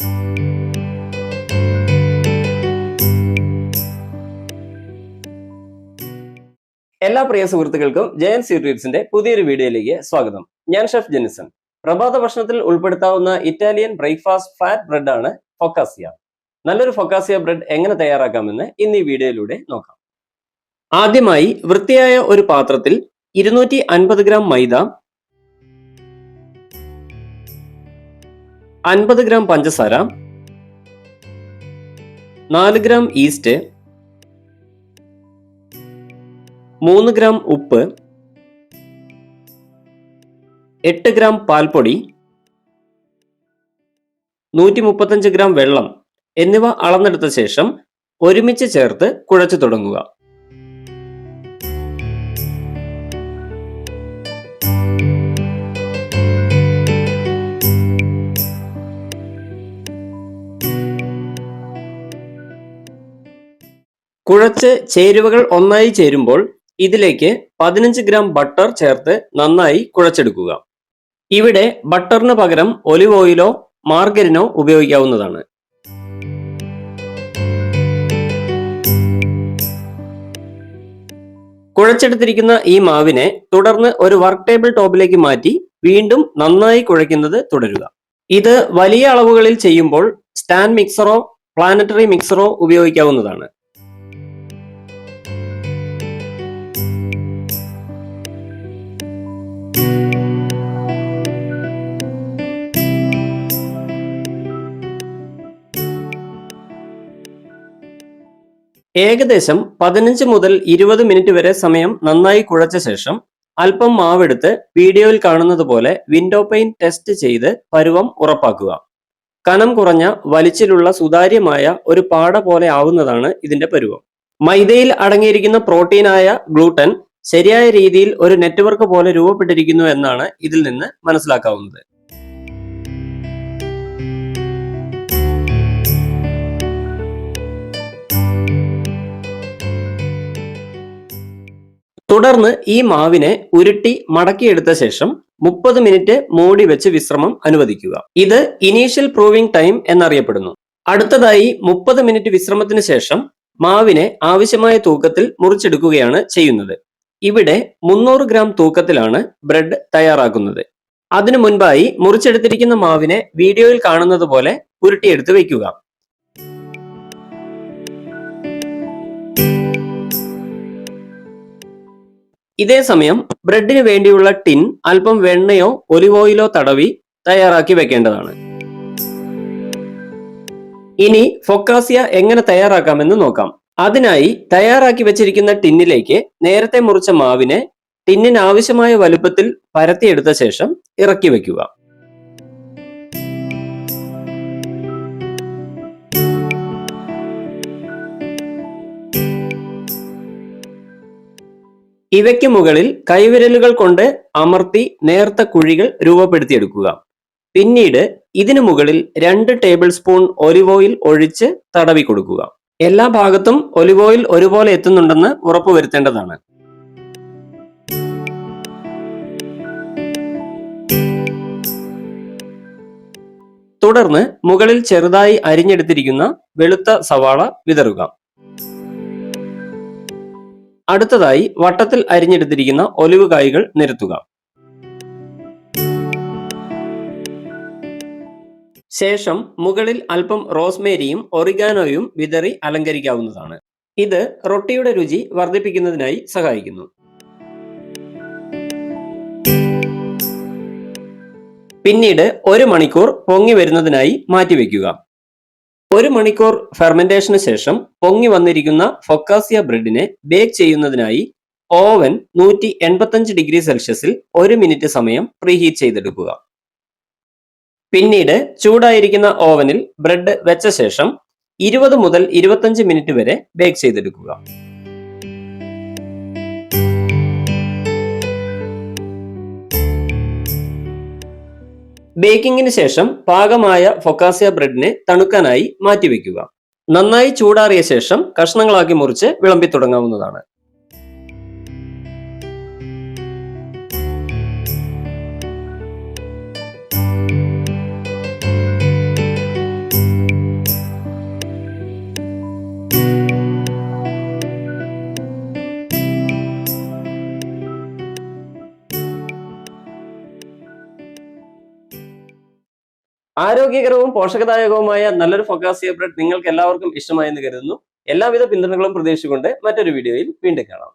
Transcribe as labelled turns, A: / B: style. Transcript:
A: എല്ലാ പ്രിയ സുഹൃത്തുക്കൾക്കും ജയൻ സീരീസിന്റെ പുതിയൊരു വീഡിയോയിലേക്ക് സ്വാഗതം. ഞാൻ ഷെഫ് ജെനിസൺ പ്രഭാത ഭക്ഷണത്തിൽ ഉൾപ്പെടുത്താവുന്ന ഇറ്റാലിയൻ ബ്രേക്ക്ഫാസ്റ്റ് ഫാറ്റ് ബ്രെഡ് ആണ് ഫൊക്കാസിയ. നല്ലൊരു ഫൊക്കാസിയ ബ്രെഡ് എങ്ങനെ തയ്യാറാക്കാമെന്ന് ഇന്ന് ഈ വീഡിയോയിലൂടെ നോക്കാം. ആദ്യമായി വൃത്തിയായ ഒരു പാത്രത്തിൽ ഇരുന്നൂറ്റി അൻപത് ഗ്രാം മൈദ അൻപത് ഗ്രാം പഞ്ചസാര നാല് ഗ്രാം ഈസ്റ്റ് മൂന്ന് ഗ്രാം ഉപ്പ് എട്ട് ഗ്രാം പാൽപ്പൊടി നൂറ്റി മുപ്പത്തഞ്ച് ഗ്രാം വെള്ളം എന്നിവ അളന്നെടുത്ത ശേഷം ഒരുമിച്ച് ചേർത്ത് കുഴച്ചു തുടങ്ങുക. കുഴച്ച് ചേരുവകൾ ഒന്നായി ചേരുമ്പോൾ ഇതിലേക്ക് പതിനഞ്ച് ഗ്രാം ബട്ടർ ചേർത്ത് നന്നായി കുഴച്ചെടുക്കുക. ഇവിടെ ബട്ടറിന് പകരം ഒലിവ് ഓയിലോ മാർഗരിനോ ഉപയോഗിക്കാവുന്നതാണ്. കുഴച്ചെടുത്തിരിക്കുന്ന ഈ മാവിനെ തുടർന്ന് ഒരു വർക്ക് ടേബിൾ ടോപ്പിലേക്ക് മാറ്റി വീണ്ടും നന്നായി കുഴയ്ക്കുന്നത് തുടരുക. ഇത് വലിയ അളവുകളിൽ ചെയ്യുമ്പോൾ സ്റ്റാൻഡ് മിക്സറോ പ്ലാനറ്ററി മിക്സറോ ഉപയോഗിക്കാവുന്നതാണ്. ഏകദേശം പതിനഞ്ച് മുതൽ ഇരുപത് മിനിറ്റ് വരെ സമയം നന്നായി കുഴച്ച ശേഷം അല്പം മാവെടുത്ത് വീഡിയോയിൽ കാണുന്നത് പോലെ വിൻഡോ പെയിൻ ടെസ്റ്റ് ചെയ്ത് പരുവം ഉറപ്പാക്കുക. കനം കുറഞ്ഞ വലിച്ചിലുള്ള സുതാര്യമായ ഒരു പാട പോലെ ആവുന്നതാണ് ഇതിന്റെ പരുവം. മൈദയിൽ അടങ്ങിയിരിക്കുന്ന പ്രോട്ടീനായ ഗ്ലൂട്ടൻ ശരിയായ രീതിയിൽ ഒരു നെറ്റ്വർക്ക് പോലെ രൂപപ്പെട്ടിരിക്കുന്നു എന്നാണ് ഇതിൽ നിന്ന് മനസ്സിലാക്കാവുന്നത്. തുടർന്ന് ഈ മാവിനെ ഉരുട്ടി മടക്കിയെടുത്ത ശേഷം മുപ്പത് മിനിറ്റ് മൂടി വെച്ച് വിശ്രമം അനുവദിക്കുക. ഇത് ഇനീഷ്യൽ പ്രൂവിംഗ് ടൈം എന്നറിയപ്പെടുന്നു. അടുത്തതായി മുപ്പത് മിനിറ്റ് വിശ്രമത്തിന് ശേഷം മാവിനെ ആവശ്യമായ തൂക്കത്തിൽ മുറിച്ചെടുക്കുകയാണ് ചെയ്യുന്നത്. ഇവിടെ മുന്നൂറ് ഗ്രാം തൂക്കത്തിലാണ് ബ്രെഡ് തയ്യാറാക്കുന്നത്. അതിനു മുൻപായി മുറിച്ചെടുത്തിരിക്കുന്ന മാവിനെ വീഡിയോയിൽ കാണുന്നത് പോലെ ഉരുട്ടിയെടുത്ത് വയ്ക്കുക. ഇതേ സമയം ബ്രെഡിന് വേണ്ടിയുള്ള ടിൻ അല്പം വെണ്ണയോ ഒലിവ് ഓയിലോ തടവി തയ്യാറാക്കി വെക്കേണ്ടതാണ്. ഇനി ഫൊക്കാസിയ എങ്ങനെ തയ്യാറാക്കാമെന്ന് നോക്കാം. അതിനായി തയ്യാറാക്കി വെച്ചിരിക്കുന്ന ടിന്നിലേക്ക് നേരത്തെ മുറിച്ച മാവിനെ ടിന്നിന് ആവശ്യമായ വലുപ്പത്തിൽ പരത്തിയെടുത്ത ശേഷം ഇറക്കി വെക്കുക. ഇവയ്ക്ക് മുകളിൽ കൈവിരലുകൾ കൊണ്ട് അമർത്തി നേർത്ത കുഴികൾ രൂപപ്പെടുത്തിയെടുക്കുക. പിന്നീട് ഇതിനു മുകളിൽ രണ്ട് ടേബിൾ സ്പൂൺ ഒലിവ് ഓയിൽ ഒഴിച്ച് തടവി കൊടുക്കുക. എല്ലാ ഭാഗത്തും ഒലിവ് ഓയിൽ ഒരുപോലെ എത്തുന്നുണ്ടെന്ന് ഉറപ്പുവരുത്തേണ്ടതാണ്. തുടർന്ന് മുകളിൽ ചെറുതായി അരിഞ്ഞെടുത്തിരിക്കുന്ന വെളുത്ത സവാള വിതറുക. അടുത്തതായി വട്ടത്തിൽ അരിഞ്ഞെടുത്തിരിക്കുന്ന ഒലിവ് കായ്കൾ നിരത്തുക. ശേഷം മുകളിൽ അല്പം റോസ്മേരിയും ഒറിഗാനോയും വിതറി അലങ്കരിക്കാവുന്നതാണ്. ഇത് റൊട്ടിയുടെ രുചി വർദ്ധിപ്പിക്കുന്നതിനായി സഹായിക്കുന്നു. പിന്നീട് ഒരു മണിക്കൂർ പൊങ്ങി വരുന്നതിനായി മാറ്റിവെക്കുക. ഒരു മണിക്കൂർ ഫെർമെന്റേഷന് ശേഷം പൊങ്ങി വന്നിരിക്കുന്ന ഫൊക്കാസിയ ബ്രെഡിനെ ബേക്ക് ചെയ്യുന്നതിനായി ഓവൻ നൂറ്റി എൺപത്തഞ്ച് ഡിഗ്രി സെൽഷ്യസിൽ ഒരു മിനിറ്റ് സമയം പ്രീഹീറ്റ് ചെയ്തെടുക്കുക. പിന്നീട് ചൂടായിരിക്കുന്ന ഓവനിൽ ബ്രെഡ് വെച്ച ശേഷം ഇരുപത് മുതൽ ഇരുപത്തഞ്ച് മിനിറ്റ് വരെ ബേക്ക് ചെയ്തെടുക്കുക. ബേക്കിങ്ങിന് ശേഷം പാകമായ ഫൊക്കാസിയ ബ്രെഡിനെ തണുക്കാനായി മാറ്റിവെക്കുക. നന്നായി ചൂടാറിയ ശേഷം കഷ്ണങ്ങളാക്കി മുറിച്ച് വിളമ്പി തുടങ്ങാവുന്നതാണ് ആരോഗ്യകരവും പോഷകദായകവുമായ നല്ലൊരു ഫൊക്കാസിയ ബ്രെഡ് നിങ്ങൾക്ക് എല്ലാവർക്കും ഇഷ്ടമായെന്ന് കരുതുന്നു. എല്ലാവിധ പിന്തുണകളും പ്രതീക്ഷിച്ചുകൊണ്ട് മറ്റൊരു വീഡിയോയിൽ വീണ്ടും കാണാം.